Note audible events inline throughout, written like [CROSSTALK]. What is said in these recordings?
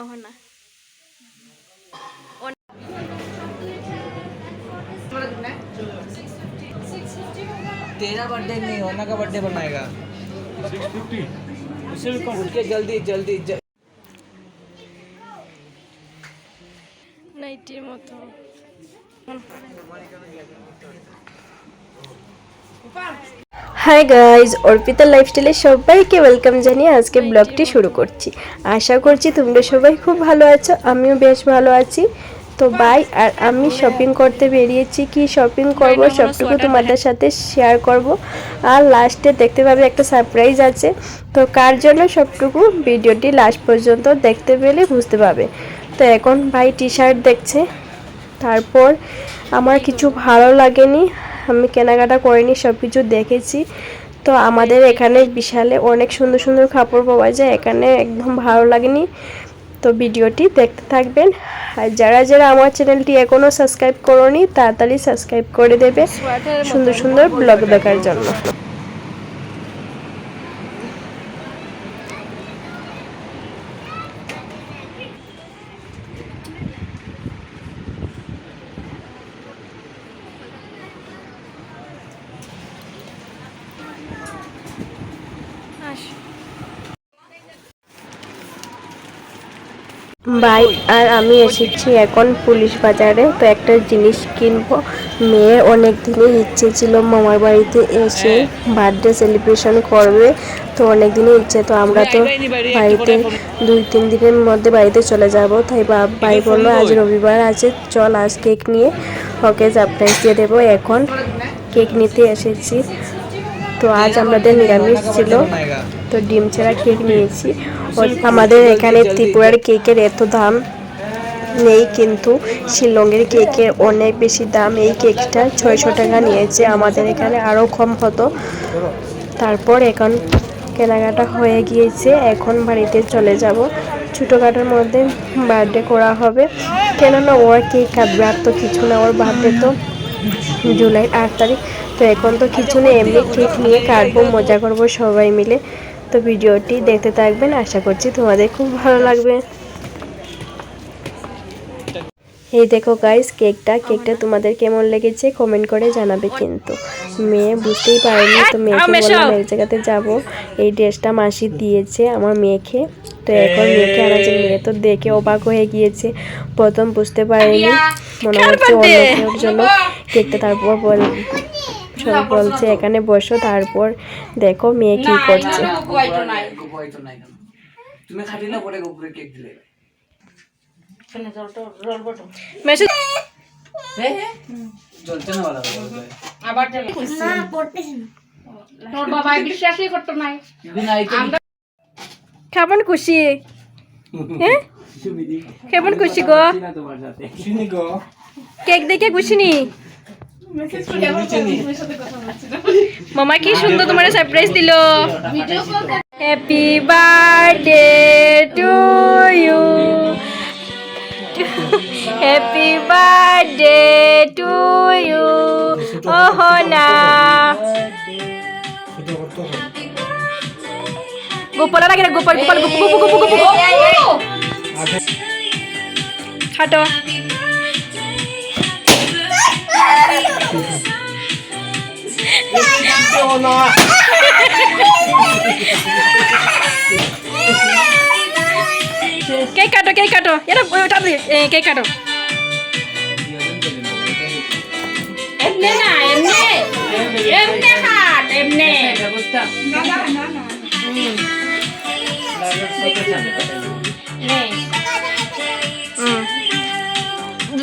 ओह ना तेरा बर्थडे नहीं होना का बर्थडे बनाएगा उसे भी उठ के जल्दी जल्दी ज... নাইটির মতো হাই গাইজ অর্পিতা লাইফস্টাইলে সবাইকে ওয়েলকাম জানিয়ে আজকে ব্লগটি শুরু করছি। আশা করছি তোমরা সবাই খুব ভালো আছো আমিও বেশ ভালো আছি। তো বাই আর আমি শপিং করতে বেরিয়েছি। কি শপিং করব সবটুকু তোমাদের সাথে শেয়ার করব। আর লাস্টে দেখতে পাবে একটা সারপ্রাইজ আছে। তো কার জন্য সবটুকু ভিডিওটি লাস্ট পর্যন্ত দেখতে পেলে বুঝতে পাবে তো এখন ভাই টি শার্ট দেখছে। তারপর আমার কিছু ভালো লাগেনি, আমি কেনাকাটা করিনি সব কিছু দেখেছি। তো আমাদের এখানে বিশালে অনেক সুন্দর সুন্দর কাপড় পাওয়া যায়, এখানে একদম ভালো লাগেনি। তো ভিডিওটি দেখতে থাকবেন। আর যারা যারা আমার চ্যানেলটি এখনও সাবস্ক্রাইব করোনি, তাড়াতাড়ি সাবস্ক্রাইব করে দেবে। সুন্দর সুন্দর ব্লগ দেখার জন্য। ভাই আর আমি এসেছি এখন পুলিশ বাজারে। তো একটা জিনিস কিনবো। মেয়ের অনেক দিনের ইচ্ছে ছিল মামার বাড়িতে এসে বার্থডে সেলিব্রেশন করবে। তো অনেক দিনের ইচ্ছে। তো আমরা তো বাড়িতে দুই তিন দিনের মধ্যে বাড়িতে চলে যাব। তাই বা ভাই বলল আজ রবিবার আছে চল আজ কেক নিয়ে। ওকে সারপ্রাইজ দিয়ে দেবো। এখন কেক নিতে এসেছি। তো আজ আমাদের নিরামিষ ছিল। তো ডিম ছাড়া কেক নিয়েছি। আমাদের এখানে ত্রিপুরার কেকের এত দাম নেই কিন্তু শিলংয়ের কেকের অনেক বেশি দাম। এই কেকটা ছয়শো টাকা নিয়েছে। আমাদের এখানে আরও কম হতো। তারপর এখন কেনাকাটা হয়ে গিয়েছে। এখন বাড়িতে চলে যাব। ছোটোখাটোর মধ্যে বার্থডে করা হবে। কেননা ওর কেক কাটবে আর তো কিছু না। ওর বার্থডে তো জুলাই আট তারিখ। তো এখন তো কিছু নেই এমনি ঠিক নিয়ে কাটবো মজা করব সবাই মিলে। তো ভিডিওটি দেখতে থাকবেন আশা করছি তোমাদের খুব ভালো লাগবে। এই দেখো গাইস কেকটা কেকটা তোমাদের কেমন লেগেছে কমেন্ট করে জানাবে কিন্তু। মেয়ে বুঝতেই পারেনি তো মেয়েকে বললাম এক জায়গাতে যাব। এই ড্রেসটা মাসি দিয়েছে আমার মেয়েকে। তো এখন মেয়েকে আনাচ্ছে মেয়ে তো দেখে অবাক হয়ে গিয়েছে। প্রথম বুঝতে পারেনি মনে হচ্ছে অন্য জন্য। কেকটা তারপর বল সব বলছে এখানে বসো তারপর দেখো মেয়ে কি করছে। তুমি খাটি না পরে গোপুরে কেক দিলে। জ্বলছে না ভালো তোর বাবা বিশ্বাসই করতো নাই। বিনা আইতে কেমন খুশি? [LAUGHS] হ্যাঁ? কেমন খুশি গো। কেক দেখে খুশি নি? মামা কি সুন্দর তোমার সারপ্রাইজ দিল happy birthday to you happy birthday to you ওহ না গোপাল লাগে না গোপাল গোপাল গোপু গোপু গোপু গোপু খাটো কেক কাটো কেক কাটো এটা ওটা কেক কাটো এমনি না এমনি এমনি হাত এমনি হুম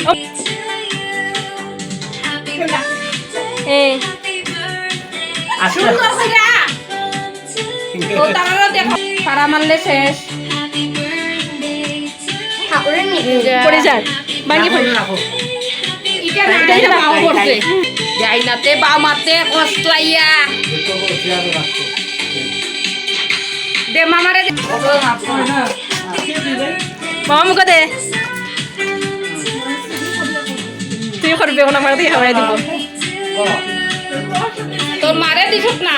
Oh. আচ্ছা। সারা মারলে শেষ। পড়ে যায়। ভাঙি পড়ে। যাইনাতে বা মাতে কষ্ট আইয়া। দে মামারে দে। মামা মুখ দে। করবে ওনা মারা দিয়ে খাওয়াই দিব। তোর মারে দিছত না?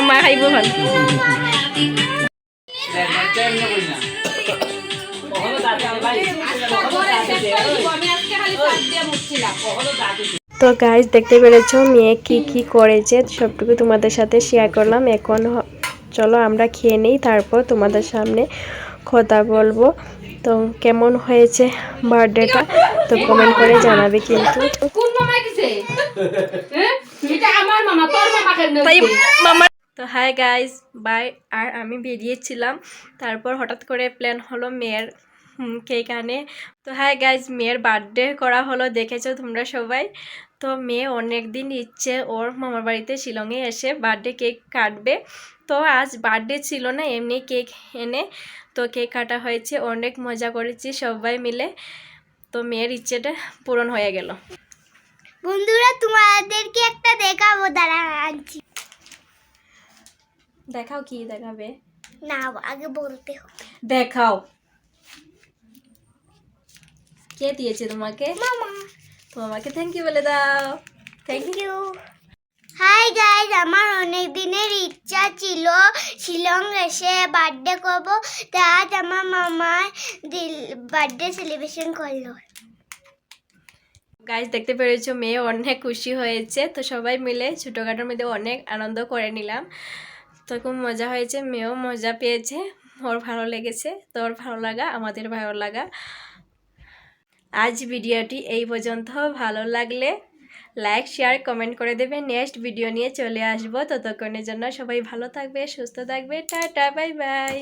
মা খাইব হল তো গাইজ দেখতে পেরেছ মেয়ে কি কি করেছে সবটুকু তোমাদের সাথে শেয়ার করলাম। এখন হ- চলো আমরা খেয়ে নিই তারপর তোমাদের সামনে কথা বলব। তো কেমন হয়েছে বার্থডেটা? তো কমেন্ট করে জানাবে কিন্তু। হ্যাঁ? তো হাই গাইজ বাই আর আমি বেরিয়েছিলাম। তারপর হঠাৎ করে প্ল্যান হলো মেয়ের কেক আনে। তো হাই গাইজ মেয়ের বার্থডে করা হলো দেখেছ তোমরা সবাই? তো মেয়ে অনেক দিন ইচ্ছে ওর মামার বাড়িতে শিলংয়ে এসে বার্থডে কেক কাটবে। তো আজ বার্থডে ছিল না এমনি কেক এনে তো কেক কাটা হয়েছে অনেক মজা করেছি সবাই মিলে। তো মেয়ের ইচ্ছেটা পূরণ হয়ে গেল। বন্ধুরা তোমাদেরকে একটা দেখাবো দাঁড়া আনছি। দেখাও কি দেখাবে? না আগে বলতে হবে। দেখাও। কে দিয়েছে তোমাকে? মামা। তোমাকে থ্যাংক ইউ বলে দাও। Thank thank you hi guys আমার অনেক দিনের ইচ্ছা ছিল শিলং এসে বার্থডে করব। তা আজ আমার মামার বার্থডে সেলিব্রেশন করল। গাইজ দেখতে পেরেছ, মেয়ে অনেক খুশি হয়েছে। তো সবাই মিলে ছোটোখাটোর মধ্যে অনেক আনন্দ করে নিলাম। তো খুব মজা হয়েছে, মেয়েও মজা পেয়েছে। ওর ভালো লেগেছে তো ওর ভালো লাগা, আমাদের ভালো লাগা। আজ ভিডিওটি এই পর্যন্ত। ভালো লাগলে লাইক শেয়ার কমেন্ট করে দেবে নেক্সট ভিডিও নিয়ে চলে আসব। ততক্ষণের জন্য সবাই ভালো থাকবে, সুস্থ থাকবে। Tata bye bye